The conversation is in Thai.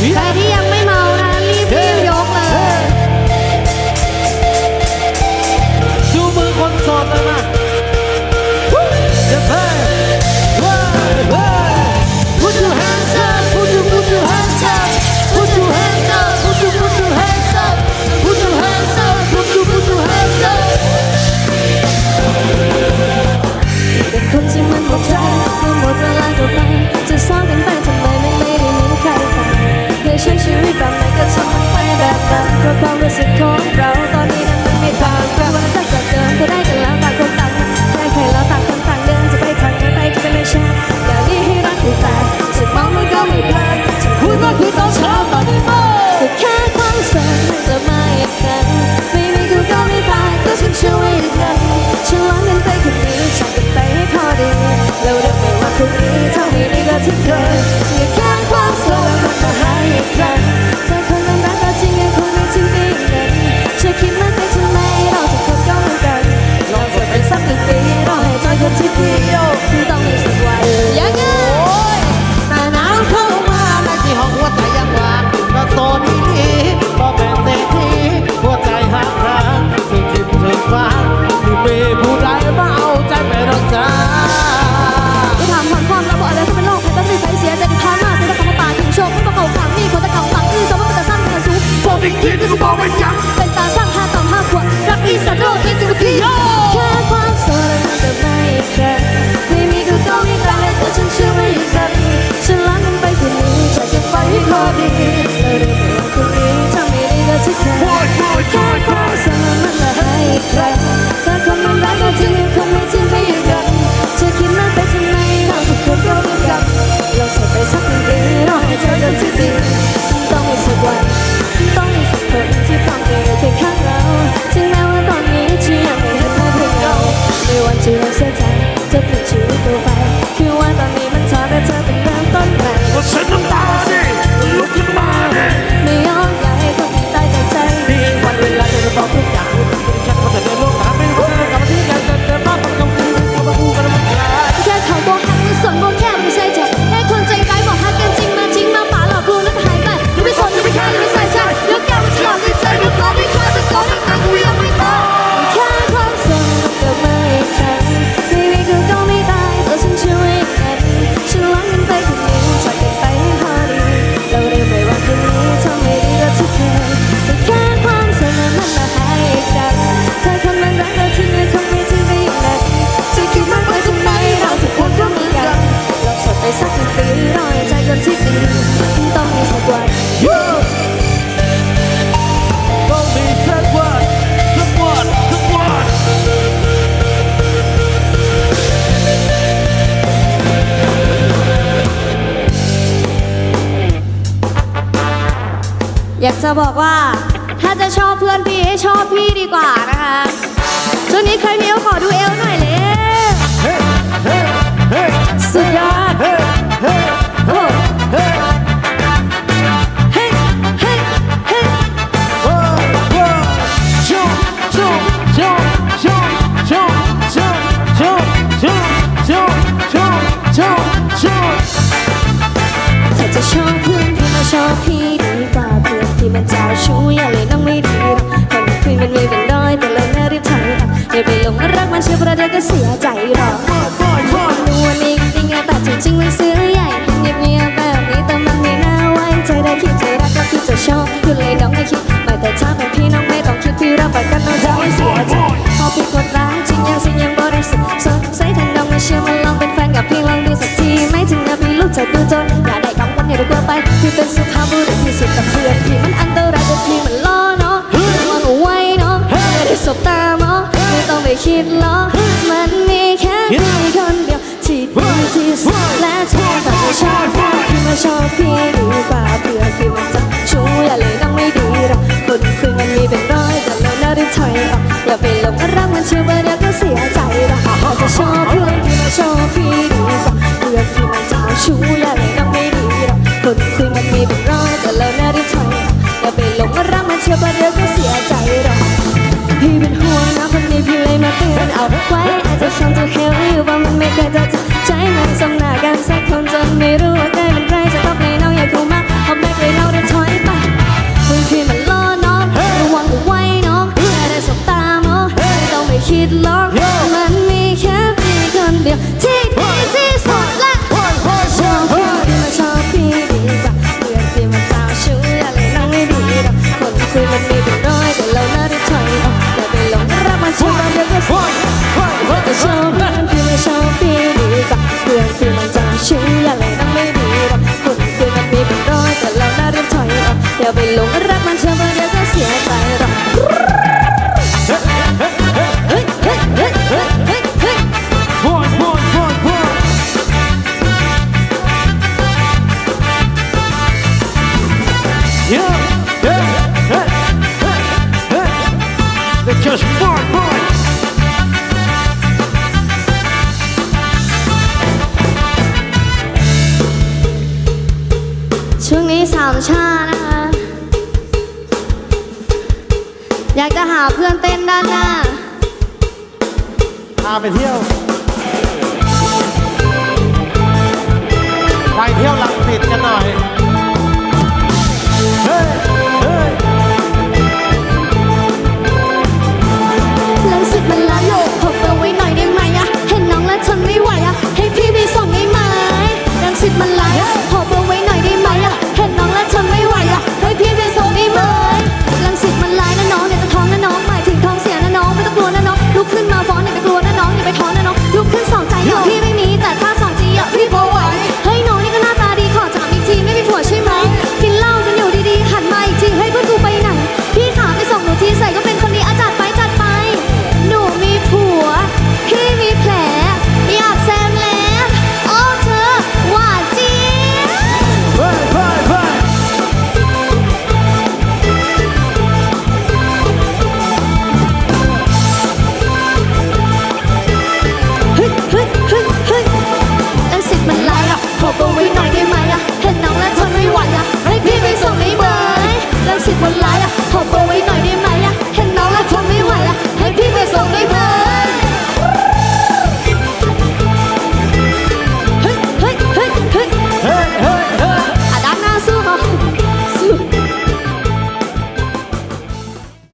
Dari. จะมีเท่าไม่ดีกว่าที่เคยอย่าแค่ความสวยมันก็หายอีกครั้งเคนนั้นรักก็จริงยังคงไม่จริงดีเกันเธอคิดมากไปทำไมเราทุกคนก็เหมือนกันลองฝึกไปสักหนึ่งปีรอให้ใจคนที่ดีโยคือต้องมีสักวันยังไงแต่น้ำเข้ามาและที่ห้องหัวใจยังหว่างก็โตนี้พอแบ่งเต็มที่หัวใจหักทางถึงทิพถึงฟ้าที่มีผู้ใดมาเอาใจไปรักษา 你这个宝贝小。 จะบอกว่าถ้าจะชอบเพื่อนพี่ให้ชอบพี่ดีกว่านะคะช่วงนี้ใครมีขอดูเอวหน่อยเลยสุดยอด แล้วก็เสียใจหรอกคนนวลนิ่งนิ่งแต่จริงๆมันเสือใหญ่เงียบเงียบแบบนี้แต่มันไม่น่าไว้ใจได้คิดใจรักก็คิดจะชอบคุณเลยน้องไม่คิดไม่แต่ถ้าเป็นพี่น้องไม่ต้องคิดพี่รับประกันน้างจะไม่เสียใจพอพี่กดรักจริงยังสิงยังบริสุทธิ์สดใสทันดองไม่เชื่อมาลองเป็นแฟนกับพี่ลองดูสักทีไม่ถึงนะพี่ลูกจะดูจนอย่าได้กังวลอย่าได้กลัวไปพี่เป็นสุภาพบุรุษที่สุดกับเพื่อนพี่มันอันตรายแต่พี่มันล้อเนาะมันไวเนาะได้สบตามองไม่ต้องไปคิดล้อ ไม่รู้ว่าเพื่อสิมันจะชู้อย่าเลยนั่งไม่ดีหรอกคนคืยมันมีเป็นร้อยแต่เราน่ารีบถอยออกเราไปหลงรักมันเชื่อว่าเราก็เสียใจเราอาจจะชอบเพื่อนที่มาชอบพี่ดีกว่าเพื่อนที่มันจะชู้อย่าเลยนั่งไม่ดี ชื่ออะไรนั่งไม่ดีหรอกคนคุยมันมีเป็นร้อยแต่เราหน้าเรียบถอยออกอย่าไปหลงรักมันเชื่อมันเดี๋ยวจะเสียใจหรอกเฮ้ยเฮ้ยเฮ้ยเฮ้ยเฮ้ยเฮ้ยเฮ้ยเฮ้ยเฮ้ยเฮ้ยเฮ้ยเฮ้ย ชานะคะ อยากจะหาเพื่อนเต้นด้านหน้า พาไปเที่ยว ไปเที่ยวลังสิตกันหน่อย